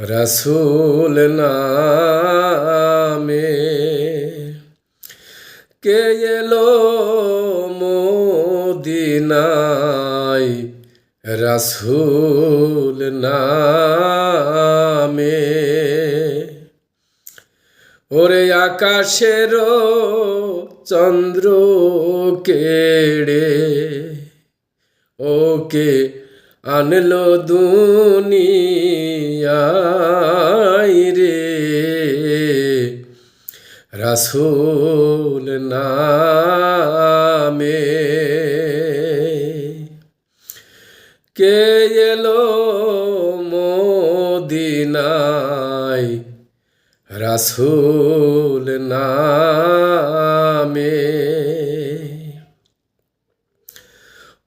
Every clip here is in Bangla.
রসুল নামে কে এলো মোদিনায়? রসুল নামে। ওরে আকাশের চন্দ্র কেড়ে ওকে আনলো দুনিয়ায় রে। রসুল নামে কে এলো মোদিনায়? রসুল নামে।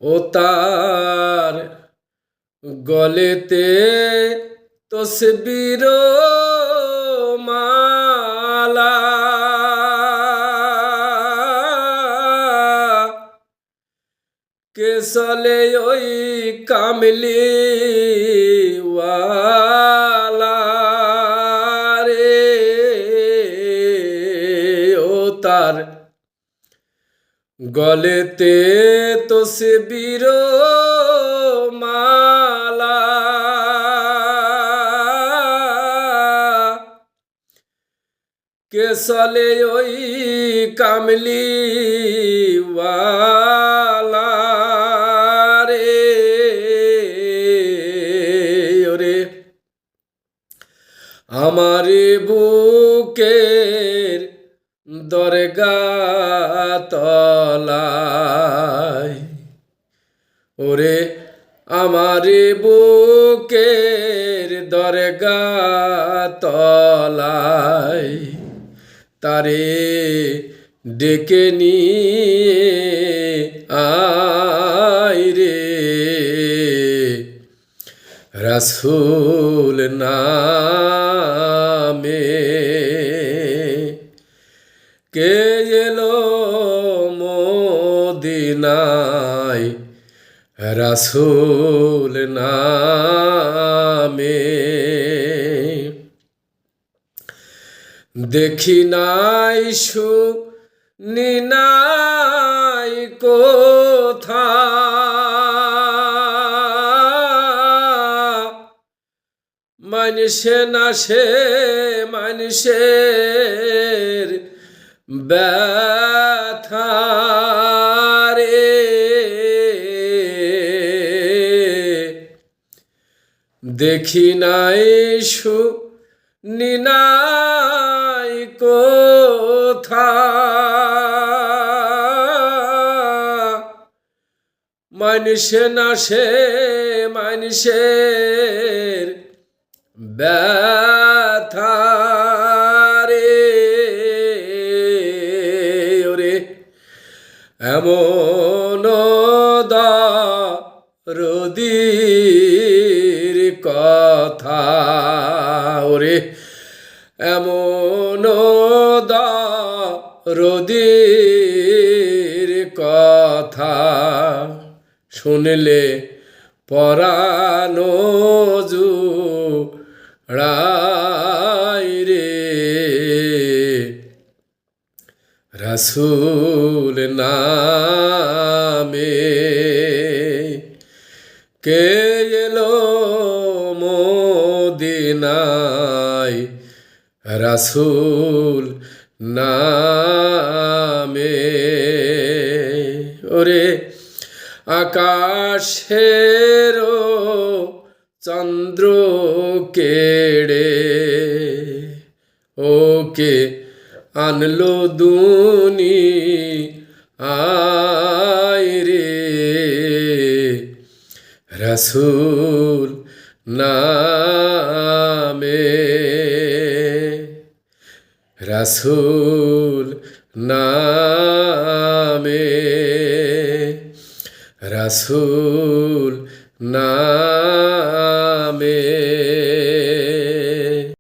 ও তার গলেতে তসবির মালা। কে চলে ওই কামলি রে ও তার গলেতে তসবির মালা। কে চলে ওই কামলি রে, ওরে। আমার বুকের দরগা তলায়, ওরে আমার বুকের দরগা তলায় তারে ডেকে নিয়ে আয় রে। রসুল নামে কে এলো মোদিনায়? রসুল নামে দেখি নাই সু নিনাই কোথা। মানুষে না সে মানুষের ব্যথা রে। দেখি নাই সু নিনাই কোথা মানুষে না সে মানুষের ব্যথা রে। ওরে এমন রদির কথা ওরে। এমন রদির কথা শুনলে পরানো জুড়াই রে। রসুল নামে কে রসুল নামে। ওরে আকাশের চন্দ্র কেড়ে ওকে আনলো দুনি আয় রে। রসুল নামে। রসুল নামে। রসুল না